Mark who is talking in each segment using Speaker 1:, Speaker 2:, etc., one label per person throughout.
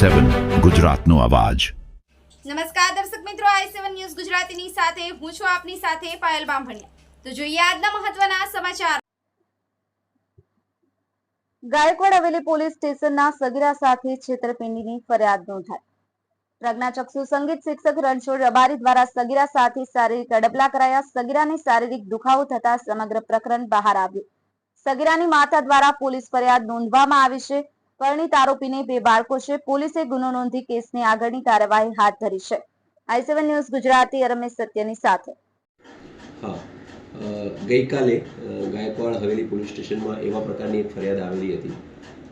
Speaker 1: સેવન ગુજરાતનો અવાજ.
Speaker 2: નમસ્કાર દર્શક મિત્રો આઈ સેવન ન્યૂઝ ગુજરાતીની સાથે હું છું આપની સાથે પાયલ બામભણિયા. તો જોઈએ આજના મહત્વના સમાચાર.
Speaker 3: ગાયકવાડ હવેલી પોલીસ સ્ટેશનના સગીરા સાથે છેતરપિંડીની ફરિયાદ નોંધાઈ. પ્રજ્ઞાચક્ષુ સંગીત શિક્ષક રણછોડ રબારી દ્વારા સગીરા સાથે શારીરિક અડબલા કરાયા. સગીરાને શારીરિક દુખાવો થતા સમગ્ર પ્રકરણ બહાર આવ્યું. સગીરાની માતા દ્વારા પોલીસ ફરિયાદ નોંધવામાં આવી છે. પરણિત આરોપીને બે બાળકો છે પોલીસે ગુનો નોંધી કેસની આગળની કાર્યવાહી હાથ ધરી છે. I seven news Gujarati Ramesh સત્યની સાથે.
Speaker 4: હા ગઈકાલે ગાયકવાડ હવેલી પોલીસ સ્ટેશનમાં એવા પ્રકારની એક ફરિયાદ આવેલી હતી,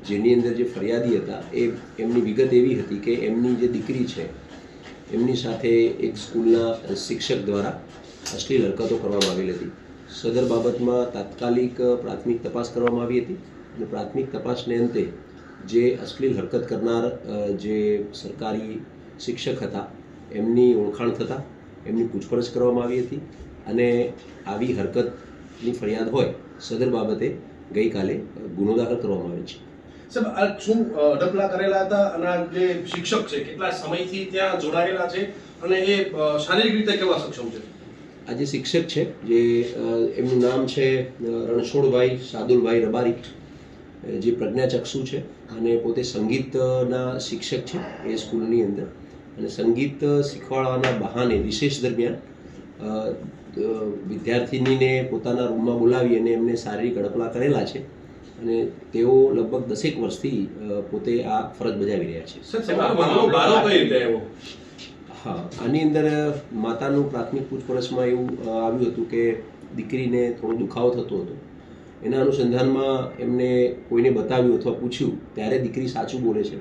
Speaker 4: જેની અંદર જે ફરિયાદી હતા, એ એમની વિગત એવી હતી કે એમની જે દીકરી છે, એમની સાથે એક સ્કૂલના શિક્ષક દ્વારા અશ્લીલ હરકતો કરવામાં આવેલી હતી. સદર બાબતમાં તાત્કાલિક પ્રાથમિક તપાસ કરવામાં આવી હતી અને પ્રાથમિક તપાસને અંતે જે અશ્લીલ હરકત કરનાર જે સરકારી શિક્ષક હતા એમની ઓળખાણ થતાં એમની પૂછપરછ કરવામાં આવી હતી અને આવી હરકતની ફરિયાદ હોય સદર બાબતે ગઈકાલે ગુનો દાખલ કરવામાં આવે છે.
Speaker 5: સાહેબ આ શું અ, કરેલા હતા અને જે શિક્ષક છે કેટલા સમયથી ત્યાં જોડાયેલા છે અને એ શારીરિક રીતે કેવા સક્ષમ છે?
Speaker 4: આ જે શિક્ષક છે જે એમનું નામ છે રણછોડભાઈ સાદુલભાઈ રબારી. જે પ્રજ્ઞાચક્ષુ છે અને પોતે સંગીતના શિક્ષક છે એ સ્કૂલની અંદર. અને સંગીત શીખવાડવાના બહાને વિશેષ દરમિયાન વિદ્યાર્થિનીને પોતાના રૂમમાં બોલાવી અને એમને શારીરિક અડકલા કરેલા છે અને તેઓ લગભગ દસેક વર્ષથી પોતે આ ફરજ બજાવી રહ્યા છે. હા આની અંદર માતાનું પ્રાથમિક પૂછપરછમાં એવું આવ્યું હતું કે દીકરીને થોડો દુખાવો થતો હતો. એના અનુસંધાનમાં એમને કોઈને બતાવ્યું અથવા પૂછ્યું ત્યારે દીકરી સાચું બોલે છે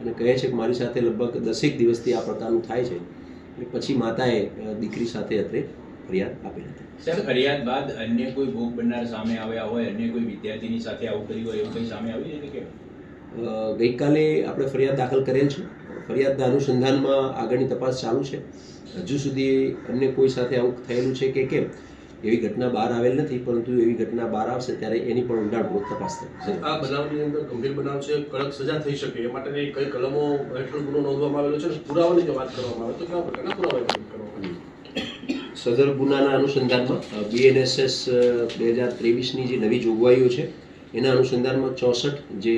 Speaker 4: અને કહે છે કે મારી સાથે લગભગ દસેક દિવસથી આ પ્રકારનું થાય છે. એટલે પછી માતાએ દીકરી સાથે અત્રે ફરિયાદ આપી હતી.
Speaker 6: સર ફરિયાદ બાદ અન્ય કોઈ ભોગ બનનાર સામે આવ્યા હોય અન્ય કોઈ વિદ્યાર્થીની સાથે આવું કર્યું હોય એવું કંઈ સામે આવ્યું છે કે
Speaker 4: ગઈકાલે આપણે ફરિયાદ દાખલ કરેલ છે. ફરિયાદના અનુસંધાનમાં આગળની તપાસ ચાલુ છે. હજુ સુધી અન્ય કોઈ સાથે આવું થયેલું છે કે કેમ? એવી ઘટના બહાર આવેલ નથી પરંતુ એવી ઘટના બહાર આવશે ત્યારે એની પણ ઊંડાણપૂર્વક તપાસ થશે.
Speaker 5: આ બનાવની અંદર ગંભીર બનાવ છે કડક સજા થઈ શકે એ માટે કઈ કલમો હેઠળ ગુનો નોંધવામાં આવેલો છે પુરાવાની જો વાત કરવામાં આવે તો કેવા પ્રકારના પુરાવા
Speaker 4: સદર ગુનાના અનુસંધાનમાં બીએનએસએસ બે હજાર ત્રેવીસની જે નવી જોગવાઈઓ છે એના અનુસંધાનમાં ચોસઠ જે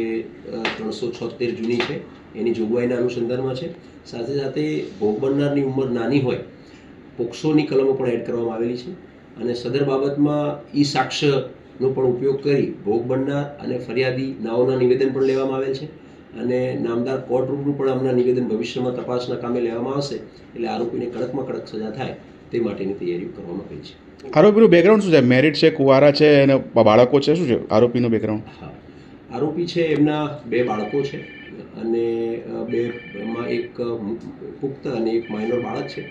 Speaker 4: ત્રણસો છોતેર જૂની છે એની જોગવાઈના અનુસંધાનમાં છે. સાથે સાથે ભોગ બનનારની ઉંમર નાની હોય પોક્સોની કલમો પણ એડ કરવામાં આવેલી છે. અને સદર બાબતમાં ઈ સાક્ષ્યનો પણ ઉપયોગ કરી ભોગ બનનાર અને ફરિયાદી નાઓના નિવેદન પણ લેવામાં આવેલ છે. અને નામદાર કોર્ટરૂમનું પણ આમના નિવેદન ભવિષ્યમાં તપાસના કામે લેવામાં આવશે એટલે આરોપીને કડકમાં કડક સજા થાય તે માટેની તૈયારીઓ કરવામાં આવી છે.
Speaker 7: આરોપીનું બેકગ્રાઉન્ડ શું છે? મેરિડ છે કુવારા છે અને બાળકો છે? શું છે આરોપીનું બેકગ્રાઉન્ડ
Speaker 4: હા. આરોપી છે એમના બે બાળકો છે અને બે એમાં એક પુખ્ત અને એક માઇનોર બાળક છે.